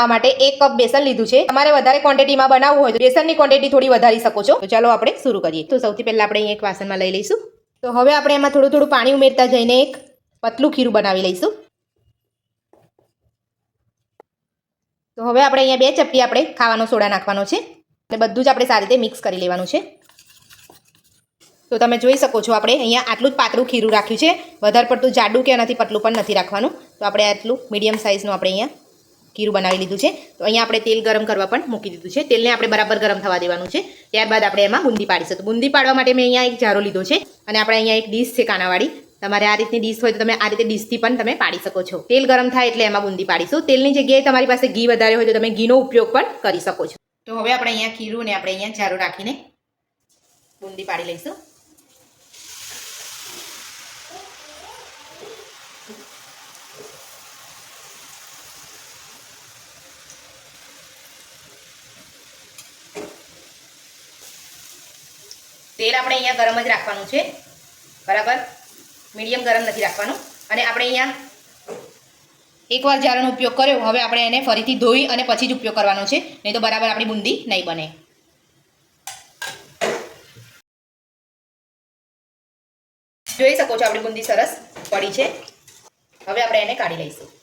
આ માટે એક કપ બેસન લીધું છે. તમારે વધારે ક્વોન્ટિટીમાં બનાવવું હોય તો બેસનની ક્વોન્ટિટી થોડી વધારી શકો છો. તો ચાલો આપણે શરૂ કરીએ. તો સૌથી પહેલાં આપણે અહીંયા એક વાસણમાં લઈ લઈશું. તો હવે આપણે એમાં થોડું થોડું પાણી ઉમેરતા જઈને એક પતલું ખીરું બનાવી લઈશું. તો હવે આપણે અહીંયા બે ચપટી આપણે ખાવાનો સોડા નાખવાનો છે. અને બધું જ આપણે સારી રીતે મિક્સ કરી લેવાનું છે. તો તમે જોઈ શકો છો આપણે અહીંયા આટલું જ પાતળું ખીરું રાખ્યું છે. વધારે પડતું જાડું કે એનાથી પતલું પણ નથી રાખવાનું. તો આપણે આટલું મીડિયમ સાઇઝનું આપણે અહીંયા ખીરું બનાવી લીધું છે. તો અહીંયા આપણે તેલ ગરમ કરવા પણ મૂકી દીધું છે. તેલને આપણે બરાબર ગરમ થવા દેવાનું છે. ત્યારબાદ આપણે એમાં બુંદી પાડીશું. તો બુંદી પાડવા માટે મેં અહીંયા એક જારો લીધો છે અને આપણે અહીંયા એક ડીશ છે કાનાવાળી. તમારે આ રીતની ડીશ હોય તો તમે આ રીતે ડીશથી પણ તમે પાડી શકો છો. તેલ ગરમ થાય એટલે એમાં બુંદી પાડીશું. તેલની જગ્યાએ તમારી પાસે ઘી વધારે હોય તો તમે ઘીનો ઉપયોગ પણ કરી શકો છો. તો હવે આપણે અહીંયા ખીરું ને આપણે અહીંયા જારો રાખીને બુંદી પાડી લઈશું. તેલ આપણે અહીંયા ગરમ જ રાખવાનું છે. બરાબર? મીડિયમ ગરમ નથી રાખવાનું. અને આપણે અહીંયા એકવાર જારનો ઉપયોગ કર્યો, હવે આપણે એને ફરીથી ધોઈ અને પછી જ ઉપયોગ કરવાનો છે. નહીં તો બરાબર આપણી બુંદી નહીં બને. જોઈ શકો છો, આપણી બુંદી સરસ પડી છે. હવે આપણે એને કાઢી લઈશું.